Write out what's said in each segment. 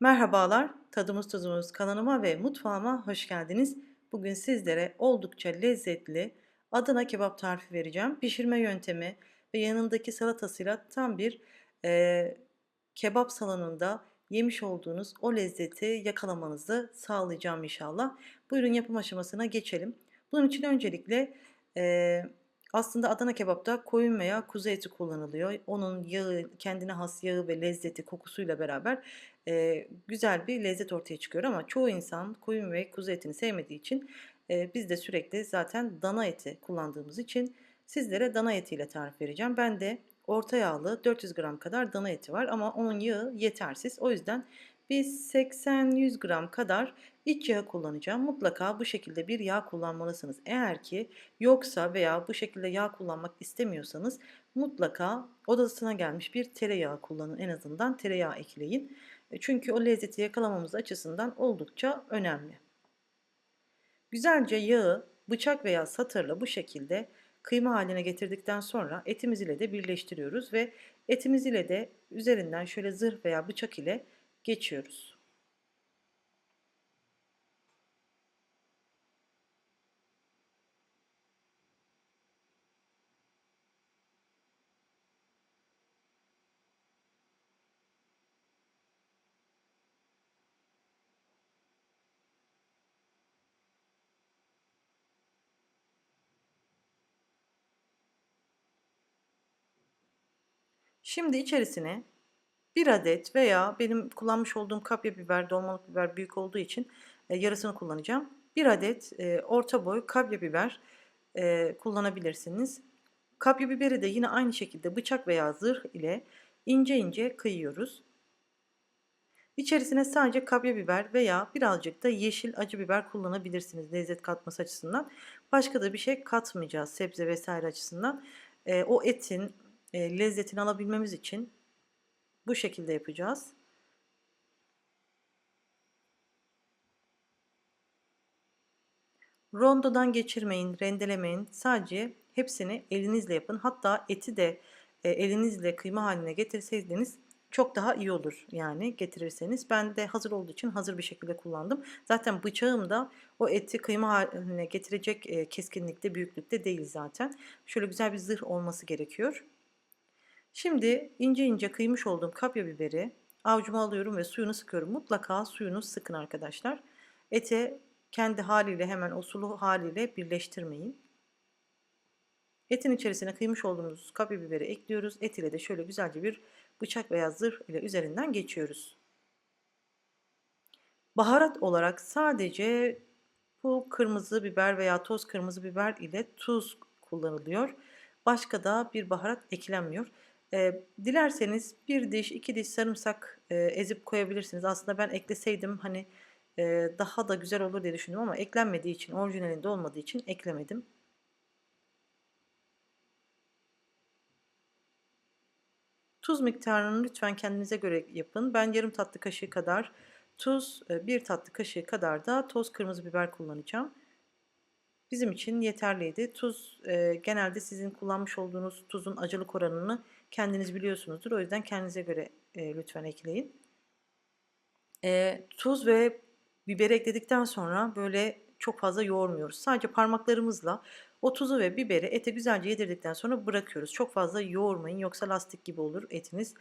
Merhabalar, Tadımız Tuzumuz kanalıma ve mutfağıma hoş geldiniz. Bugün sizlere oldukça lezzetli Adana kebap tarifi vereceğim. Pişirme yöntemi ve yanındaki salatasıyla tam bir eee, kebap salonunda yemiş olduğunuz o lezzeti yakalamanızı sağlayacağım inşallah. Buyurun yapım aşamasına geçelim. Bunun için öncelikle eee, aslında Adana kebapta koyun veya kuzu eti kullanılıyor. Onun yağı, kendine has yağı ve lezzeti, kokusuyla beraber eee, güzel bir lezzet ortaya çıkıyor ama çoğu insan koyun ve kuzu etini sevmediği için eee, biz de sürekli zaten dana eti kullandığımız için sizlere dana etiyle tarif vereceğim. Ben de orta yağlı 400 gram kadar dana eti var ama onun yağı yetersiz. O yüzden biz 80-100 gram kadar iç yağı kullanacağım. Mutlaka bu şekilde bir yağ kullanmalısınız. Eğer ki yoksa veya bu şekilde yağ kullanmak istemiyorsanız mutlaka odasına gelmiş bir tereyağı kullanın. En azından tereyağı ekleyin. E, Çünkü o lezzeti yakalamamız açısından oldukça önemli. Güzelce yağı bıçak veya satırla bu şekilde kıyma haline getirdikten sonra etimiz ile de birleştiriyoruz ve etimiz ile de üzerinden şöyle zırh veya bıçak ile geçiyoruz. Şimdi içerisine bir adet veya benim kullanmış olduğum kapya biber, dolmalık biber büyük olduğu için e, yarısını kullanacağım. Bir adet e, orta boy kapya biber e, kullanabilirsiniz. Kapya biberi de yine aynı şekilde bıçak veya zırh ile ince ince kıyıyoruz. İçerisine sadece kapya biber veya birazcık da yeşil acı biber kullanabilirsiniz lezzet katması açısından. Başka da bir şey katmayacağız sebze vesaire açısından. E, o etin e, lezzetini alabilmemiz için bu şekilde yapacağız. Rondodan geçirmeyin, rendelemeyin. Sadece hepsini elinizle yapın. Hatta eti de e, elinizle kıyma haline getirseydiniz çok daha iyi olur yani getirirseniz. Ben de hazır olduğu için hazır bir şekilde kullandım. Zaten bıçağım da o eti kıyma haline getirecek e, keskinlikte, büyüklükte değil zaten. Şöyle güzel bir zırh olması gerekiyor. Şimdi ince ince kıymış olduğum kapya biberi avucuma alıyorum ve suyunu sıkıyorum. Mutlaka suyunu sıkın arkadaşlar. Ete kendi haliyle hemen o sulu haliyle birleştirmeyin. Etin içerisine kıymış olduğumuz kapya biberi ekliyoruz. Et ile de şöyle güzelce bir bıçak veya zırh ile üzerinden geçiyoruz. Baharat olarak sadece bu kırmızı biber veya toz kırmızı biber ile tuz kullanılıyor. Başka da bir baharat eklenmiyor. E, dilerseniz bir diş, iki diş sarımsak e, ezip koyabilirsiniz. Aslında ben ekleseydim hani e, daha da güzel olur diye düşündüm ama eklenmediği için, orijinalinde olmadığı için eklemedim. Tuz miktarını lütfen kendinize göre yapın. Ben yarım tatlı kaşığı kadar tuz, bir tatlı kaşığı kadar da toz kırmızı biber kullanacağım. Bizim için yeterliydi. Tuz e, genelde sizin kullanmış olduğunuz tuzun acılık oranını kendiniz biliyorsunuzdur. O yüzden kendinize göre e, lütfen ekleyin. E, tuz ve biberi ekledikten sonra böyle çok fazla yoğurmuyoruz. Sadece parmaklarımızla o tuzu ve biberi ete güzelce yedirdikten sonra bırakıyoruz. Çok fazla yoğurmayın yoksa lastik gibi olur etiniz.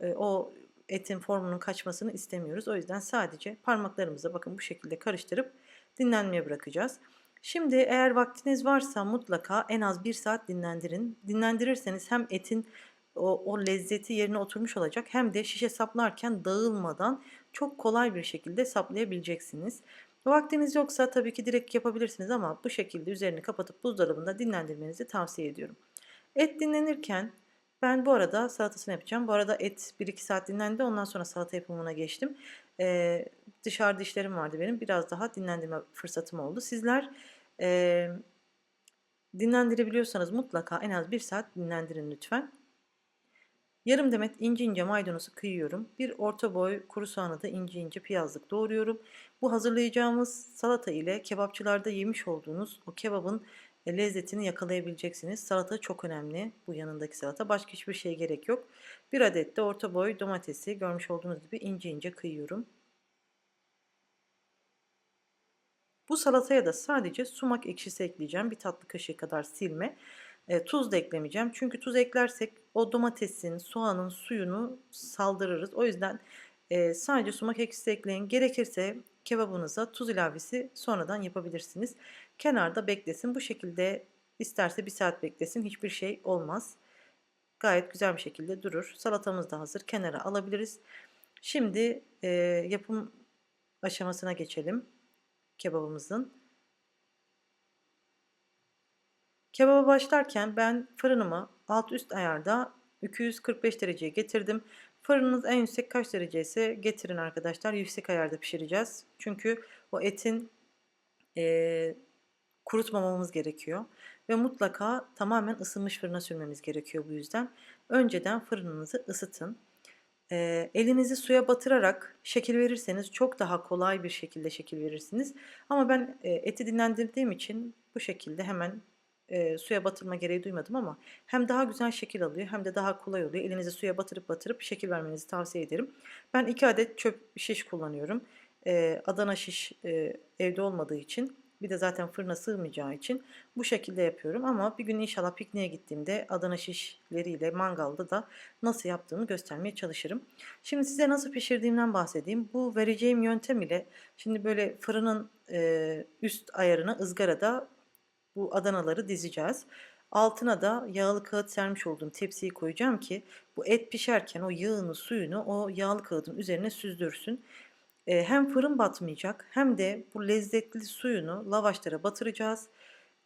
E, o etin formunun kaçmasını istemiyoruz. O yüzden sadece parmaklarımızla bakın bu şekilde karıştırıp dinlenmeye bırakacağız. Şimdi eğer vaktiniz varsa mutlaka en az bir saat dinlendirin. Dinlendirirseniz hem etin o, o lezzeti yerine oturmuş olacak hem de şişe saplarken dağılmadan çok kolay bir şekilde saplayabileceksiniz. Vaktiniz yoksa tabii ki direkt yapabilirsiniz ama bu şekilde üzerini kapatıp buzdolabında dinlendirmenizi tavsiye ediyorum. Et dinlenirken ben bu arada salatasını yapacağım. Bu arada et 1-2 saat dinlendi. Ondan sonra salata yapımına geçtim. Ee, dışarıda işlerim vardı benim. Biraz daha dinlendirme fırsatım oldu. Sizler e, dinlendirebiliyorsanız mutlaka en az 1 saat dinlendirin lütfen. Yarım demet ince ince maydanozu kıyıyorum. Bir orta boy kuru soğanı da ince ince piyazlık doğruyorum. Bu hazırlayacağımız salata ile kebapçılarda yemiş olduğunuz o kebabın e, lezzetini yakalayabileceksiniz. Salata çok önemli. Bu yanındaki salata. Başka hiçbir şeye gerek yok. Bir adet de orta boy domatesi görmüş olduğunuz gibi ince ince kıyıyorum. Bu salataya da sadece sumak ekşisi ekleyeceğim. Bir tatlı kaşığı kadar silme. E, tuz da eklemeyeceğim. Çünkü tuz eklersek o domatesin, soğanın suyunu saldırırız. O yüzden e, sadece sumak ekşisi ekleyin. Gerekirse kebabınıza tuz ilavesi sonradan yapabilirsiniz. Kenarda beklesin. Bu şekilde isterse bir saat beklesin. Hiçbir şey olmaz. Gayet güzel bir şekilde durur. Salatamız da hazır. Kenara alabiliriz. Şimdi e, yapım aşamasına geçelim kebabımızın. Kebaba başlarken ben fırınımı alt üst ayarda 245 dereceye getirdim. Fırınınız en yüksek kaç derece ise getirin arkadaşlar. Yüksek ayarda pişireceğiz. Çünkü o etin e, kurutmamamız gerekiyor. Ve mutlaka tamamen ısınmış fırına sürmemiz gerekiyor bu yüzden. Önceden fırınınızı ısıtın. E, elinizi suya batırarak şekil verirseniz çok daha kolay bir şekilde şekil verirsiniz. Ama ben e, eti dinlendirdiğim için bu şekilde hemen e, suya batırma gereği duymadım ama hem daha güzel şekil alıyor hem de daha kolay oluyor. Elinizi suya batırıp batırıp şekil vermenizi tavsiye ederim. Ben iki adet çöp şiş kullanıyorum. E, Adana şiş e, evde olmadığı için bir de zaten fırına sığmayacağı için bu şekilde yapıyorum. Ama bir gün inşallah pikniğe gittiğimde Adana şişleriyle mangalda da nasıl yaptığımı göstermeye çalışırım. Şimdi size nasıl pişirdiğimden bahsedeyim. Bu vereceğim yöntem ile şimdi böyle fırının e, üst ayarını ızgarada bu Adanaları dizeceğiz. Altına da yağlı kağıt sermiş olduğum tepsiyi koyacağım ki bu et pişerken o yağını suyunu o yağlı kağıdın üzerine süzdürsün. E, hem fırın batmayacak hem de bu lezzetli suyunu lavaşlara batıracağız.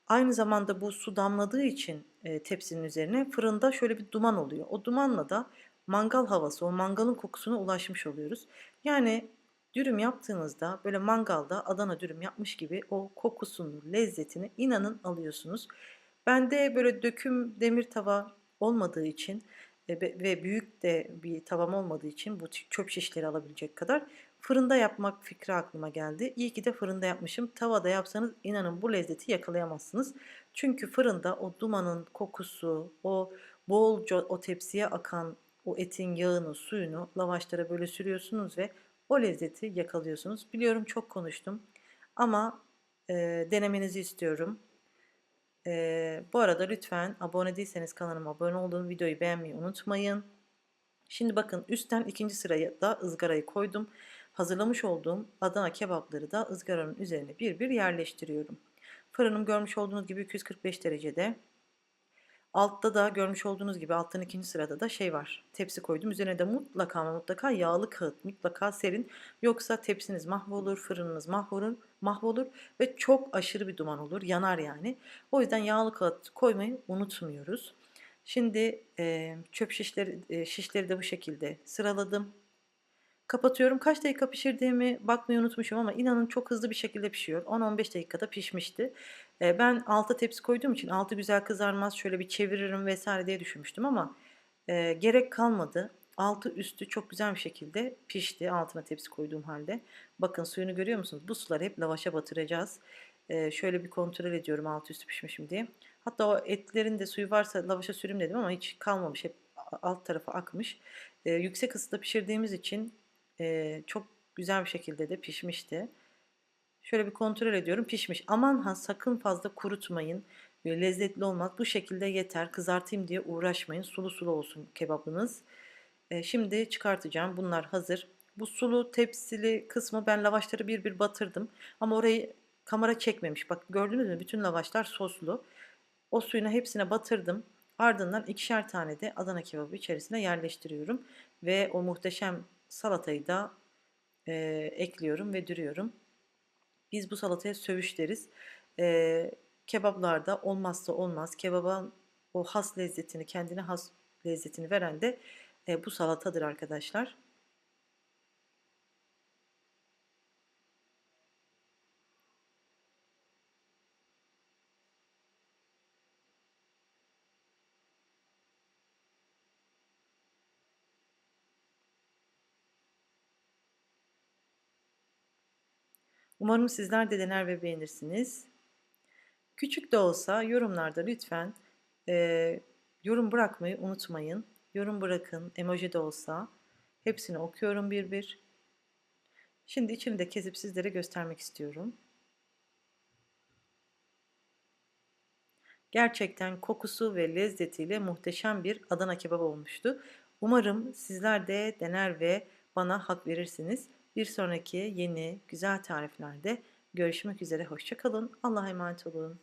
Aynı zamanda bu su damladığı için e, tepsinin üzerine fırında şöyle bir duman oluyor. O dumanla da mangal havası, o mangalın kokusuna ulaşmış oluyoruz. Yani dürüm yaptığınızda böyle mangalda Adana dürüm yapmış gibi o kokusunu, lezzetini inanın alıyorsunuz. Bende böyle döküm demir tava olmadığı için e, ve büyük de bir tavam olmadığı için bu çöp şişleri alabilecek kadar fırında yapmak fikri aklıma geldi. İyi ki de fırında yapmışım. Tavada yapsanız inanın bu lezzeti yakalayamazsınız. Çünkü fırında o dumanın kokusu, o bolca o tepsiye akan o etin yağını, suyunu lavaşlara böyle sürüyorsunuz ve o lezzeti yakalıyorsunuz. Biliyorum çok konuştum ama e, denemenizi istiyorum. E, bu arada lütfen abone değilseniz kanalıma abone olduğum videoyu beğenmeyi unutmayın. Şimdi bakın üstten ikinci sıraya da ızgarayı koydum. Hazırlamış olduğum Adana kebapları da ızgaranın üzerine bir bir yerleştiriyorum. Fırınım görmüş olduğunuz gibi 245 derecede. Altta da görmüş olduğunuz gibi alttan ikinci sırada da şey var. Tepsi koydum. Üzerine de mutlaka mutlaka yağlı kağıt mutlaka serin. Yoksa tepsiniz mahvolur, fırınınız mahvolur, mahvolur ve çok aşırı bir duman olur. Yanar yani. O yüzden yağlı kağıt koymayı unutmuyoruz. Şimdi çöp şişleri, şişleri de bu şekilde sıraladım. Kapatıyorum. Kaç dakika pişirdiğimi bakmayı unutmuşum ama inanın çok hızlı bir şekilde pişiyor. 10-15 dakikada pişmişti. E, ben alta tepsi koyduğum için altı güzel kızarmaz. Şöyle bir çeviririm vesaire diye düşünmüştüm ama e, gerek kalmadı. Altı üstü çok güzel bir şekilde pişti altına tepsi koyduğum halde. Bakın suyunu görüyor musunuz? Bu suları hep lavaşa batıracağız. E, şöyle bir kontrol ediyorum altı üstü pişmişim diye. Hatta o etlerin de suyu varsa lavaşa sürüm dedim ama hiç kalmamış. Hep alt tarafa akmış. E, yüksek ısıda pişirdiğimiz için e, çok güzel bir şekilde de pişmişti. Şöyle bir kontrol ediyorum pişmiş. Aman ha sakın fazla kurutmayın. Böyle lezzetli olmaz. Bu şekilde yeter. Kızartayım diye uğraşmayın. Sulu sulu olsun kebabınız. E, şimdi çıkartacağım. Bunlar hazır. Bu sulu tepsili kısmı ben lavaşları bir bir batırdım. Ama orayı kamera çekmemiş. Bak gördünüz mü? Bütün lavaşlar soslu. O suyuna hepsine batırdım. Ardından ikişer tane de Adana kebabı içerisine yerleştiriyorum. Ve o muhteşem salatayı da e, ekliyorum ve dürüyorum. Biz bu salataya sövüş deriz. E, kebaplarda olmazsa olmaz. Kebaba o has lezzetini, kendine has lezzetini veren de e, bu salatadır arkadaşlar. Umarım sizler de dener ve beğenirsiniz. Küçük de olsa yorumlarda lütfen e, yorum bırakmayı unutmayın. Yorum bırakın, emoji de olsa. Hepsini okuyorum bir bir. Şimdi içini de kesip sizlere göstermek istiyorum. Gerçekten kokusu ve lezzetiyle muhteşem bir Adana kebap olmuştu. Umarım sizler de dener ve bana hak verirsiniz. Bir sonraki yeni güzel tariflerde görüşmek üzere. Hoşçakalın. Allah'a emanet olun.